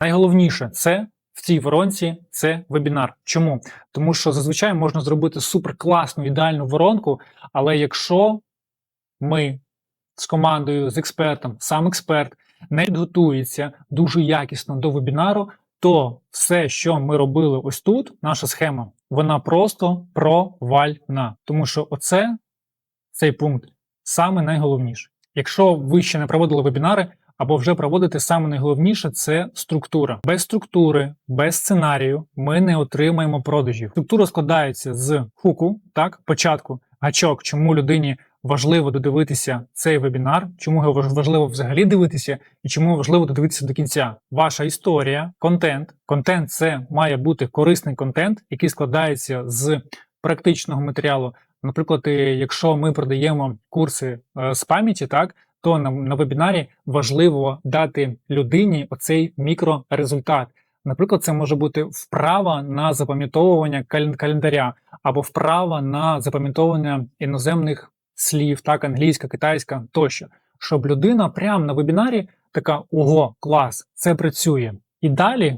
Найголовніше це в цій воронці це вебінар. Чому? Тому що зазвичай можна зробити суперкласну ідеальну воронку, але якщо ми з командою, з експертом, сам експерт не підготується дуже якісно до вебінару, то все, що ми робили ось тут, наша схема, вона просто провальна. Тому що оце цей пункт саме найголовніше. Якщо ви ще не проводили вебінари або вже проводите саме найголовніше це структура. Без структури, без сценарію ми не отримаємо продажів. Структура складається з хуку, так, початку, гачок, чому людині важливо додивитися цей вебінар, чому його важливо взагалі дивитися, і чому важливо додивитися до кінця. Ваша історія, контент. Контент це має бути корисний контент, який складається з практичного матеріалу. Наприклад, е, якщо ми продаємо курси е, з пам'яті, так то на, на вебінарі важливо дати людині оцей мікрорезультат. Наприклад, це може бути вправа на запам'ятовування календаря або вправа на запам'ятовування іноземних слів, так, англійська, китайська тощо, щоб людина прямо на вебінарі така: ого, клас, це працює. І далі